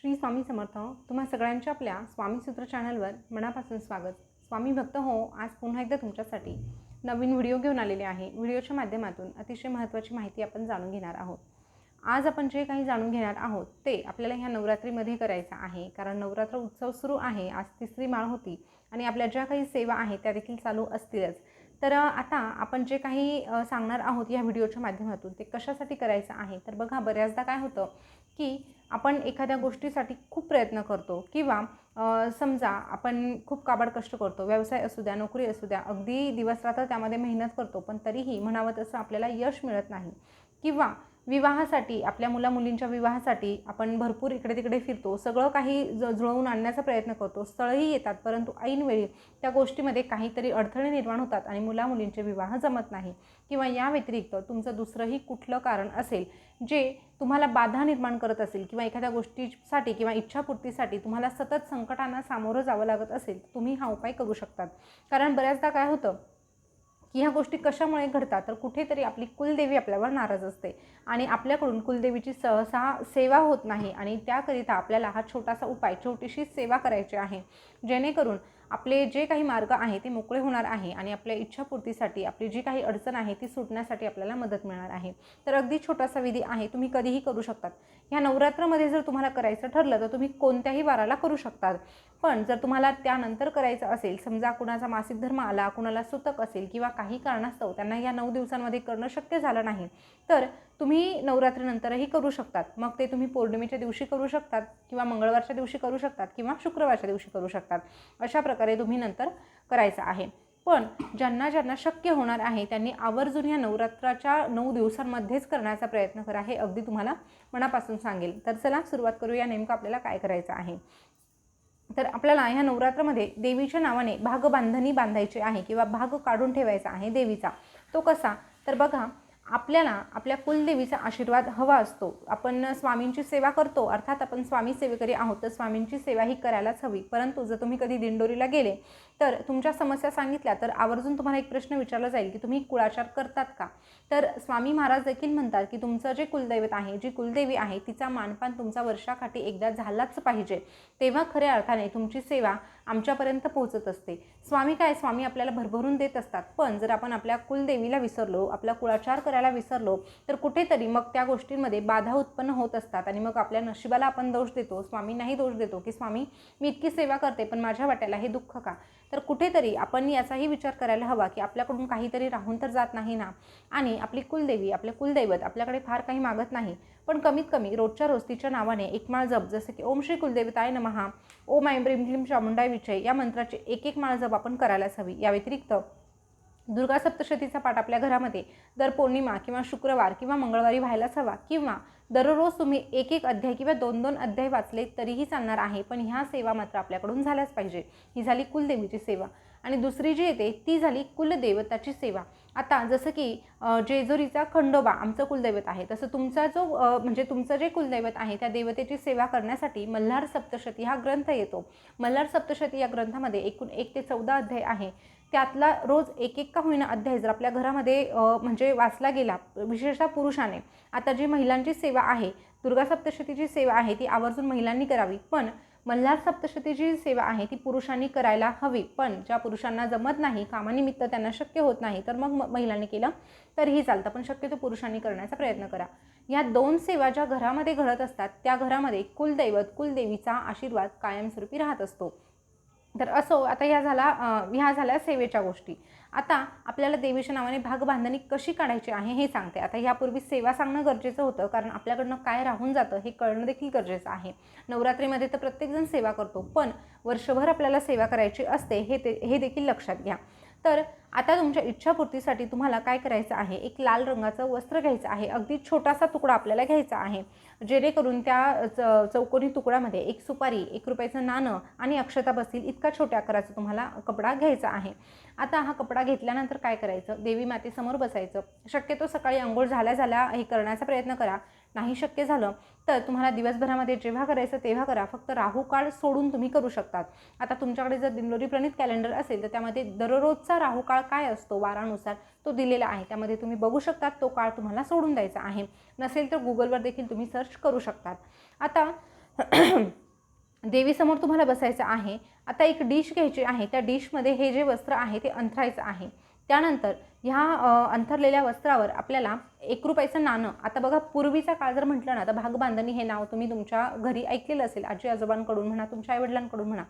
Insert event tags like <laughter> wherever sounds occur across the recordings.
श्री स्वामी समर्थ तुम्हा सगळ्यांच्या आपल्या स्वामी सूत्र चॅनलवर मनापासून स्वागत. स्वामी भक्त हो आज पुन्हा एकदा तुमच्यासाठी नवीन व्हिडिओ घेऊन आलेले आहे. व्हिडिओच्या माध्यमातून अतिशय महत्त्वाची माहिती आपण जाणून घेणार आहोत. आज आपण जे काही जाणून घेणार आहोत ते आपल्याला ह्या नवरात्रीमध्ये करायचं आहे. कारण नवरात्र उत्सव सुरू आहे आज तिसरी माळ होती आणि आपल्या ज्या काही सेवा आहेत त्या देखील चालू असतीलच. तर आता आपण जे काही सांगणार आहोत या व्हिडिओच्या माध्यमातून ते कशासाठी करायचं आहे? तर बघा बऱ्याचदा काय होतं की आपण एखाद्या गोष्टीसाठी खूप प्रयत्न करतो किंवा समजा आपण खूप काबाड कष्ट करतो व्यवसाय असू द्या नोकरी असू द्या अगदी दिवसरात्र त्यामध्ये मेहनत करतो पण तरीही म्हणावं तसं आपल्याला यश मिळत नाही. किंवा विवाहासाठी आपल्या मुलामुलींच्या विवाहासाठी आपण भरपूर इकडे तिकडे फिरतो. सगळं काही ज जुळवून आणण्याचा प्रयत्न करतो. स्थळही येतात परंतु ऐनवेळी त्या गोष्टीमध्ये काहीतरी अडथळे निर्माण होतात आणि मुलामुलींचे विवाह जमत नाही. किंवा या व्यतिरिक्त तुमचं दुसरंही कुठलं कारण असेल जे तुम्हाला बाधा निर्माण करत असेल किंवा एखाद्या गोष्टीसाठी किंवा इच्छापूर्तीसाठी तुम्हाला सतत संकटांना सामोरं जावं लागत असेल तुम्ही हा उपाय करू शकतात. कारण बऱ्याचदा काय होतं की ह्या गोष्टी कशामुळे घडतात? तर कुठेतरी आपली कुलदेवी आपल्यावर नाराज असते. आणि आपल्याकडून कुलदेवीची सहसा सेवा होत नाही आणि त्याकरिता आपल्याला हा छोटासा उपाय छोटीशी सेवा करायची आहे. जेणेकरून आपले जे काही मार्ग आहे ते मोकळे होणार आहे आणि आपल्या इच्छापूर्तीसाठी आपली जी काही अडचण आहे ती सुटण्यासाठी आपल्याला मदत मिळणार आहे. तर अगदी छोटासा विधी आहे तुम्ही कधीही करू शकतात. ह्या नवरात्रामध्ये जर तुम्हाला करायचं ठरलं तर तुम्ही कोणत्याही वाराला करू शकतात. पण जर तुम्हाला त्यानंतर करायचं असेल समजा कुणाचा मासिक धर्म आला कुणाला सुतक असेल किंवा काही कारणास्तव त्यांना या नऊ दिवसांमध्ये करणं शक्य झालं नाही तर तुम्ही नवरात्रीनंतरही करू शकतात. मग ते तुम्ही पौर्णिमेच्या दिवशी करू शकतात किंवा मंगळवारच्या दिवशी करू शकतात किंवा शुक्रवारच्या दिवशी करू शकतात. अशा प्रकारे तुम्ही नंतर करायचं आहे. पण ज्यांना ज्यांना शक्य होणार आहे त्यांनी आवर्जून ह्या नवरात्राच्या नऊ दिवसांमध्येच करण्याचा प्रयत्न करा हे अगदी तुम्हाला मनापासून सांगेल. तर चला सुरुवात करूया नेमकं आपल्याला काय करायचं आहे. तर आपल्याला ह्या नवरात्रामध्ये देवीच्या नावाने भागबांधणी बांधायची आहे किंवा भाग काढून ठेवायचा आहे देवीचा. तो कसा? तर बघा आपल्याला आपल्या कुलदेवीचा आशीर्वाद हवा असतो. आपण स्वामींची सेवा करतो. अर्थात आपण स्वामी सेवेकरी आहोत. तर स्वामींची सेवा ही करायलाच हवी. परंतु जर तुम्ही कधी दिंडोरीला गेले तर तुमच्या समस्या सांगितल्या तर आवर्जून तुम्हाला एक प्रश्न विचारला जाईल की तुम्ही कुळाचार करतात का? तर स्वामी महाराज देखील म्हणतात की तुमचं जे कुलदैवत आहे जी कुलदेवी आहे तिचा मानपान तुमचा वर्षाकाठी एकदा झालाच पाहिजे. तेव्हा खऱ्या अर्थाने तुमची सेवा आमच्यापर्यंत पोहोचत असते. स्वामी काय? स्वामी आपल्याला भरभरून देत असतात. पण जर आपण आपल्या कुलदेवीला विसरलो आपला कुळाचार करायला विसरलो तर कुठेतरी मग त्या गोष्टींमध्ये बाधा उत्पन्न होत असतात आणि मग आपल्या नशिबाला आपण दोष देतो. स्वामींनाही दोष देतो की स्वामी मी इतकी सेवा करते पण माझ्या वाट्याला हे दुःख का? तर कुठेतरी आपण याचाही विचार करायला हवा की आपल्याकडून काहीतरी राहून तर जात नाही ना. आणि आपली कुलदेवी आपले कुलदैवत आपल्याकडे फार काही मागत नाही. पण कमीत कमी रोजच्या रोज तिच्या नावाने एक माळ जप जसं की ओम श्री कुलदेवताय नमहा ओम ऐम ब्रीम क्लीम चामुंडाय विचय या मंत्राचे एक एक माळ जप आपण करायलाच हवी. या व्यतिरिक्त दुर्गा सप्तशतीचा पाठ आपल्या घरामध्ये दर पौर्णिमा किंवा शुक्रवार किंवा मंगळवारी व्हायलाच हवा किंवा दररोज तुम्ही एक एक अध्याय किंवा दोन दोन अध्याय वाचले तरीही चालणार आहे. पण ह्या सेवा मात्र आपल्याकडून झाल्याच पाहिजे. ही झाली कुलदेवीची सेवा. आणि दुसरी जी येते ती झाली कुलदेवताची सेवा. आता जसं की जेजुरीचा खंडोबा आमचं कुलदैवत आहे. तसं तुमचा जो म्हणजे तुमचं जे कुलदैवत आहे त्या देवतेची सेवा करण्यासाठी मल्हार सप्तशती हा ग्रंथ येतो. मल्हार सप्तशती या ग्रंथामध्ये एकूण एक ते चौदा अध्याय आहे. त्यातला रोज एक एक का होईना अध्याय जर आपल्या घरामध्ये म्हणजे वाचला गेला विशेषतः पुरुषाने आता जी महिलांची सेवा आहे दुर्गा सप्तशतीची सेवा आहे ती आवर्जून महिलांनी करावी. पण मल्हार सप्तशतीची सेवा आहे ती पुरुषांनी करायला हवी. पण ज्या पुरुषांना जमत नाही कामानिमित्त त्यांना शक्य होत नाही तर मग म- महिलांनी केलं तरीही चालतं. पण शक्यतो पुरुषांनी करण्याचा प्रयत्न करा. या दोन सेवा ज्या घरामध्ये घडत असतात त्या घरामध्ये कुलदैवत कुलदेवीचा आशीर्वाद कायमस्वरूपी राहत असतो. तर असो आता ह्या झाला ह्या झाल्या सेवेच्या गोष्टी. आता आपल्याला देवीच्या नावाने भाग बांधणी कशी काढायची आहे हे सांगते. आता ह्यापूर्वी सेवा सांगणं गरजेचं होतं कारण आपल्याकडनं काय राहून जातं हे कळणं देखील गरजेचं आहे. नवरात्रीमध्ये तर प्रत्येकजण सेवा करतो पण वर्षभर आपल्याला सेवा करायची असते हे ते हे देखील लक्षात घ्या. तर आता तुमच्या इच्छापूर्तीसाठी तुम्हाला काय करायचं आहे? एक लाल रंगाचं वस्त्र घ्यायचं आहे. अगदी छोटासा तुकडा आपल्याला घ्यायचा आहे. जेणेकरून त्या च चौकोनी तुकड्यामध्ये एक सुपारी एक रुपयाचं नाणं आणि अक्षता बसतील इतका छोट्या आकाराचा तुम्हाला कपडा घ्यायचा आहे. आता हा कपडा घेतल्यानंतर काय करायचं? देवी मातेसमोर बसायचं. शक्यतो सकाळी आंघोळ झाल्या झाल्या हे करण्याचा प्रयत्न करा. नाही शक्य झालं तर तुम्हाला दिवसभरामध्ये जेव्हा करायचं तेव्हा करा. फक्त राहू काळ सोडून तुम्ही करू शकतात. आता तुमच्याकडे जर दिनलोरी प्रणित कॅलेंडर असेल तर त्यामध्ये दररोजचा राहू काळ काय असतो? वारानुसार तो दिलेला आहे. त्यामध्ये तुम्ही बघू शकतात तो काळ तुम्हाला सोडून द्यायचा आहे. नसेल तर गुगलवर देखील तुम्ही सर्च करू शकतात. आता <clears throat> देवीसमोर तुम्हाला बसायचं आहे. आता एक डिश घ्यायची आहे. त्या डिशमध्ये हे जे वस्त्र आहे ते अंथरायचं आहे. त्यानंतर ह्या अंथरलेल्या वस्त्रावर आपल्याला एक रुपयाचं नाणं. आता बघा पूर्वीचा काळ जर म्हटलं ना तर भागबांधणी हे नाव तुम्ही तुमच्या घरी ऐकलेलं असेल. आजी आजोबांकडून म्हणा तुमच्या आईवडिलांकडून म्हणा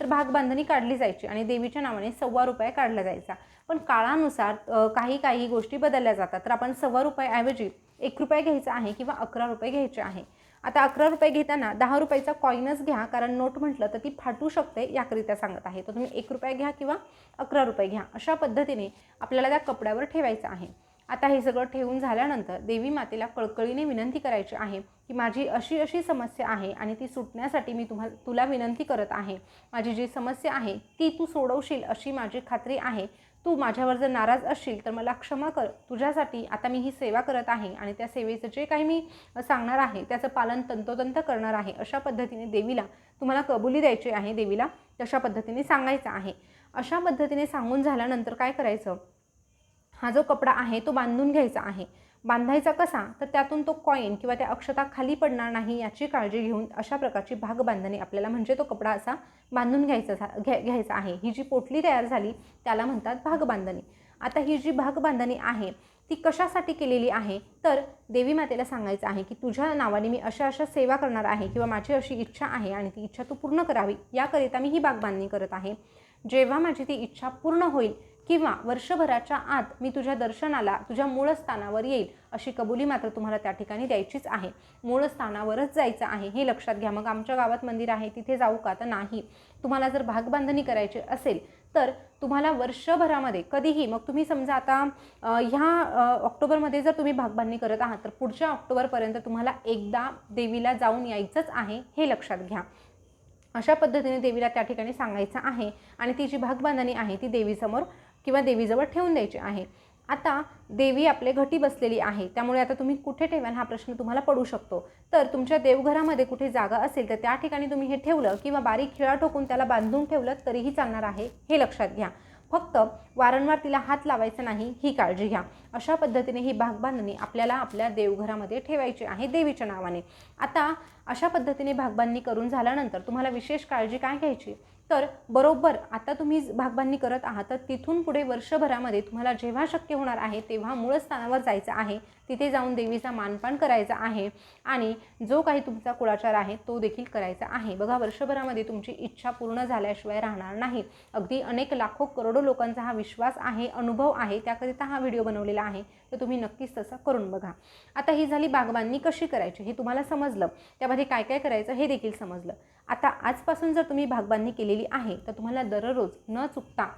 तर भागबांधणी काढली जायची आणि देवीच्या नावाने सव्वा रुपये काढला जायचा. पण काळानुसार काही काही गोष्टी बदलल्या जातात. तर आपण सव्वा रुपयाऐवजी एक रुपये घ्यायचा आहे किंवा अकरा रुपये घ्यायचे आहे. आता अकरा रुपये घेताना दहा रुपयाचा कॉईनच घ्या कारण नोट म्हटलं तर ती फाटू शकते याकरिता सांगत आहे. तर तुम्ही एक रुपये घ्या किंवा अकरा रुपये घ्या. अशा पद्धतीने आपल्याला त्या कपड्यावर ठेवायचं आहे. आता हे सगळं ठेवून झाल्यानंतर देवी मातेला कळकळीने विनंती करायची आहे की माझी अशी अशी समस्या आहे आणि ती सुटण्यासाठी मी तुम्हा तुला विनंती करत आहे. माझी जी समस्या आहे ती तू सोडवशील अशी माझी खात्री आहे. तू माझ्यावर जर नाराज असशील तर मला क्षमा कर. तुझ्यासाठी आता मी ही सेवा करत आहे आणि त्या सेवेचं जे काही मी सांगणार आहे त्याचं पालन तंतोतंत करणार आहे अशा पद्धतीने देवीला तुम्हाला कबुली द्यायची आहे देवीला तशा पद्धतीने सांगायचं आहे. अशा पद्धतीने सांगून झाल्यानंतर काय करायचं? हा जो कपडा आहे तो बांधून घ्यायचा आहे. बांधायचा कसा तर त्यातून तो कॉईन किंवा त्या अक्षता खाली पडणार नाही याची काळजी घेऊन अशा प्रकारची भाग बांधणी आपल्याला म्हणजे तो कपडा असा बांधून घ्यायचा झा- घ्या घ्यायचा आहे. ही जी पोटली तयार झाली त्याला म्हणतात भाग बांधणी आता ही जी भाग बांधणी आहे ती कशासाठी केलेली आहे? तर देवी मातेला सांगायचं आहे की तुझ्या नावाने मी अशा अशा सेवा करणार आहे किंवा माझी अशी इच्छा आहे आणि ती इच्छा तू पूर्ण करावी. याकरिता मी ही बाग बांधणी करत आहे. जेव्हा माझी ती इच्छा पूर्ण होईल किंवा वर्षभराच्या आत मी तुझ्या दर्शनाला तुझ्या मूळ स्थानावर येईल अशी कबुली मात्र तुम्हाला त्या ठिकाणी द्यायचीच आहे. मूळ स्थानावरच जायचं आहे हे लक्षात घ्या. मग आमच्या गावात मंदिर आहे तिथे जाऊ का? तर नाही. तुम्हाला जर भाग बांधणी करायची असेल तर तुम्हाला वर्षभरामध्ये कधीही मग तुम्ही समजा आता ह्या ऑक्टोबरमध्ये जर तुम्ही भागबांधणी करत आहात तर पुढच्या ऑक्टोबरपर्यंत तुम्हाला एकदा देवीला जाऊन यायचंच आहे हे लक्षात घ्या. अशा पद्धतीने देवीला त्या ठिकाणी सांगायचं आहे आणि ती जी भागबांधणी आहे ती देवीसमोर किंवा देवीजवळ ठेवून द्यायची आहे. आता देवी आपले घटी बसलेली आहे. त्यामुळे आता तुम्ही कुठे ठेवाल हा प्रश्न तुम्हाला पडू शकतो. तर तुमच्या देवघरामध्ये कुठे जागा असेल तर त्या ठिकाणी तुम्ही हे ठेवलं किंवा बारीक खिळा ठोकून त्याला बांधून ठेवलं तरीही चालणार आहे हे लक्षात घ्या. फक्त वारंवार तिला हात लावायचा नाही ही काळजी घ्या. अशा पद्धतीने ही भाग बांधणी आपल्याला आपल्या देवघरामध्ये ठेवायची आहे देवीच्या नावाने. आता अशा पद्धतीने भागबांधणी करून झाल्यानंतर तुम्हाला विशेष काळजी काय घ्यायची? तर बरोबर आता तुम्ही भागबांधणी करत आहात तर तिथून पुढे वर्षभरामध्ये तुम्हाला जेव्हा शक्य होणार आहे तेव्हा मूळ स्थानावर जायचं आहे. तिथे जाऊन देवीचा मानपान करायचा आहे आणि जो काही तुमचा कुळाचार आहे तो देखील करायचा आहे. बघा वर्षभरामध्ये तुमची इच्छा पूर्ण झाल्याशिवाय राहणार नाही. अगदी अनेक लाखो करोडो लोकांचा हा विश्वास आहे अनुभव आहे त्याकरिता हा व्हिडिओ बनवलेला आहे. तर तुम्ही नक्कीच तसं करून बघा. आता ही झाली बागबांनी कशी करायची हे तुम्हाला समजलं. त्यामध्ये काय काय करायचं हे देखील समजलं. आता आजपासून जर तुम्ही बागबांनी केलेली आहे तर तुम्हाला दररोज न चुकता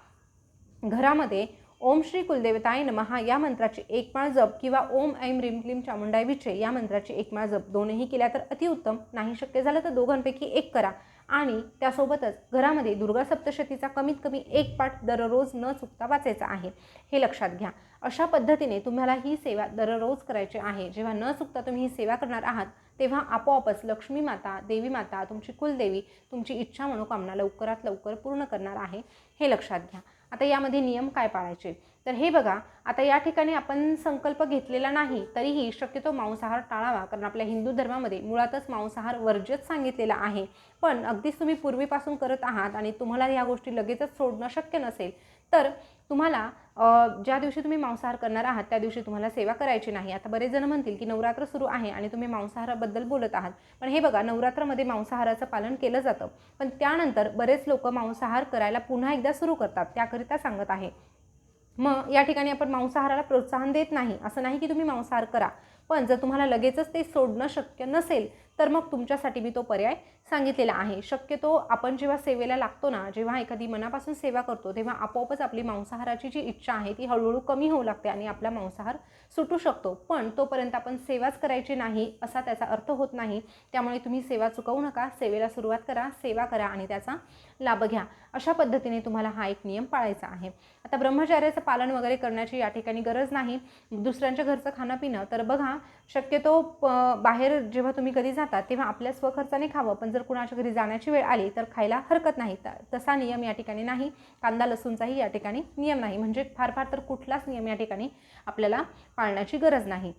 घरामध्ये ओम श्री कुलदेवताय नमहा. या मंत्राची एक माळ जप किंवा ओम ऐम रिम क्लीम चामुंडाय विचे या मंत्राची एक माळ जप दोनही केल्या तर अतिउत्तम नाही शक्य झालं तर दोघांपैकी एक करा. आणि त्यासोबतच घरामध्ये दुर्गा सप्तशतीचा कमीत कमी एक पाठ दररोज न चुकता वाचायचा आहे. हे लक्षात घ्या. अशा पद्धतीने तुम्हाला ही सेवा दररोज करायची आहे. जेव्हा न चुकता तुम्ही ही सेवा करणार आहात तेव्हा आपोआपच लक्ष्मी माता देवी माता तुमची कुलदेवी तुमची इच्छा मनोकामना लवकरात लवकर पूर्ण करणार आहे. हे लक्षात घ्या. आता यामध्ये नियम काय पाळायचे? तर हे बघा आता या ठिकाणी आपण संकल्प घेतलेला नाही तरीही शक्यतो मांसाहार टाळावा कारण आपल्या हिंदू धर्मामध्ये मुळातच मांसाहार वर्ज्यच सांगितलेला आहे. पण अगदीच तुम्ही पूर्वीपासून करत आहात आणि तुम्हाला या गोष्टी लगेचच सोडणं शक्य नसेल तर तुम्हाला ज्या दिवशी तुम्ही मांसाहार करणार आहात त्या दिवशी तुम्हाला सेवा करायची नाही. आता बरेच जण म्हणतील की नवरात्र सुरू आहे आणि तुम्ही मांसाहाराबद्दल बोलत आहात. पण हे बघा नवरात्रामध्ये मांसाहाराचं पालन केलं जातं. पण त्यानंतर बरेच लोक मांसाहार करायला पुन्हा एकदा सुरू करतात त्याकरिता सांगत आहे. मग या ठिकाणी आपण मांसाहाराला प्रोत्साहन देत नाही. असं नाही की तुम्ही मांसाहार करा. पण जर तुम्हाला लगेचच ते सोडणं शक्य नसेल तर मग तुमच्यासाठी मी तो पर्याय सांगितलेला आहे. शक्यतो आपण जेव्हा सेवेला लागतो ना जेव्हा एखादी मनापासून सेवा करतो तेव्हा आपोआपच आपली मांसाहाराची जी इच्छा आहे ती हळूहळू कमी होऊ लागते आणि आपला मांसाहार सुटू शकतो. पण तोपर्यंत आपण सेवाच करायची नाही असा त्याचा अर्थ होत नाही. त्यामुळे तुम्ही सेवा चुकवू नका सेवेला सुरुवात करा सेवा करा आणि त्याचा लाभ घ्या. अशा पद्धतीने तुम्हाला हा एक नियम पाळायचा आहे. आता ब्रह्मचार्याचं पालन वगैरे करण्याची या ठिकाणी गरज नाही. दुसऱ्यांच्या घरचं खाणं पिणं तर बघा शक्यतो प बाहेर जेव्हा तुम्ही कधी जाता तेव्हा आपल्या स्वखर्चाने खावं. पण जर कुणाच्या घरी जाण्याची वेळ आली तर खायला हरकत नाही. त- तसा नियम या ठिकाणी नाही. कांदा लसूणचाही या ठिकाणी नियम नाही. म्हणजे फार फार तर कुठलाच नियम या ठिकाणी आपल्याला पाळण्याची गरज नाही.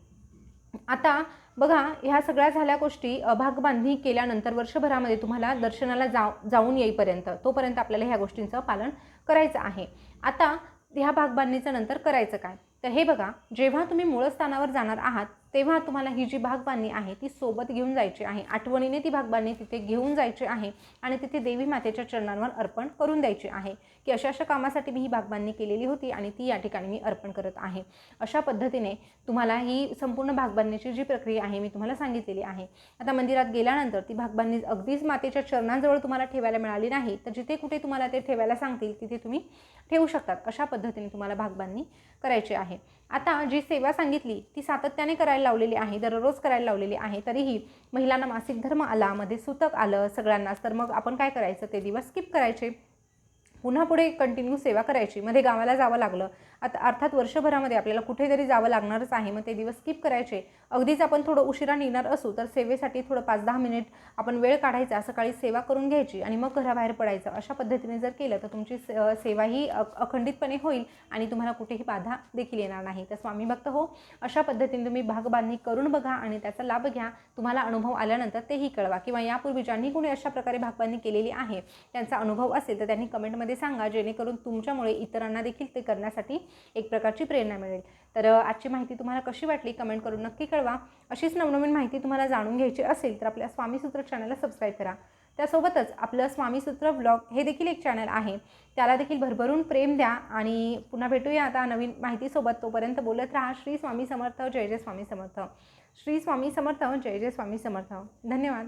आता बघा ह्या सगळ्या झाल्या गोष्टी अ, भागबांधणी केल्यानंतर वर्षभरामध्ये तुम्हाला दर्शनाला जाऊ जाऊन येईपर्यंत तोपर्यंत आपल्याला ह्या गोष्टींचं पालन करायचं आहे. आता ह्या भागबांधणीचं नंतर करायचं काय? तर हे बघा जेव्हा तुम्ही मूळ स्थानावर जाणार आहात तेव्हा तुम्हाला ही जी भागबांधणी आहे ती सोबत घेऊन जायची आहे. आठवणीने ती भागबांधणी तिथे घेऊन जायची आहे आणि तिथे देवी मातेच्या चरणांवर अर्पण करून द्यायची आहे. की अशा अशा कामासाठी मी ही भागबांधणी केलेली होती आणि ती या ठिकाणी मी अर्पण करत आहे. अशा पद्धतीने तुम्हाला ही संपूर्ण भागबांधणीची जी प्रक्रिया आहे मी तुम्हाला सांगितलेली आहे. आता मंदिरात गेल्यानंतर ती भागबांधणी अगदीच मातेच्या चरणांजवळ तुम्हाला ठेवायला मिळाली नाही तर जिथे कुठे तुम्हाला ते ठेवायला सांगतील तिथे तुम्ही ठेवू शकतात. अशा पद्धतीने तुम्हाला भागबांधणी करायची आहे. आता जी सेवा सांगितली ती सातत्याने करायला लावलेली आहे दररोज करायला लावलेली आहे तरीही महिलांना मासिक धर्म आला मध्ये सुतक आलं सगळ्यांनाच तर मग आपण काय करायचं? ते दिवस स्किप करायचे. पुन्हा पुढे कंटिन्यू सेवा करायची. मध्ये गावाला जावं लागलं. आता अर्थात वर्षभरामध्ये आपल्याला कुठेतरी जावं लागणारच आहे. मग ते दिवस स्किप करायचे. अगदीच आपण थोडं उशिरा निघणार असू तर सेवेसाठी थोडं पाच दहा मिनिट आपण वेळ काढायचा. सकाळी सेवा करून घ्यायची आणि मग घराबाहेर पडायचं. अशा पद्धतीने जर केलं तर तुमची सेवाही अखंडितपणे होईल आणि तुम्हाला कुठेही बाधा देखील येणार नाही. तर स्वामी भक्त हो अशा पद्धतीने तुम्ही भागबांधणी करून बघा आणि त्याचा लाभ घ्या. तुम्हाला अनुभव आल्यानंतर तेही कळवा. किंवा यापूर्वी ज्यांनी कोणी अशा प्रकारे भागबांधणी केलेली आहे त्यांचा अनुभव असेल तर त्यांनी कमेंटमध्ये सांगा जेणेकरून तुमच्यामुळे इतरांना देखील ते करण्यासाठी एक प्रकारची प्रेरणा मिळेल. तर आजची माहिती तुम्हाला कशी वाटली कमेंट करून नक्की कळवा. अशीच नवनवीन माहिती तुम्हाला जाणून घ्यायची असेल तर आपल्या स्वामीसूत्र चॅनलला सबस्क्राईब करा. त्यासोबतच आपलं स्वामीसूत्र ब्लॉग हे देखील एक चॅनल आहे. त्याला देखील भरभरून प्रेम द्या आणि पुन्हा भेटूया आता नवीन माहितीसोबत. तोपर्यंत बोलत राहा श्री स्वामी समर्थ जय जय स्वामी समर्थ. श्री स्वामी समर्थ जय जय स्वामी समर्थ. धन्यवाद.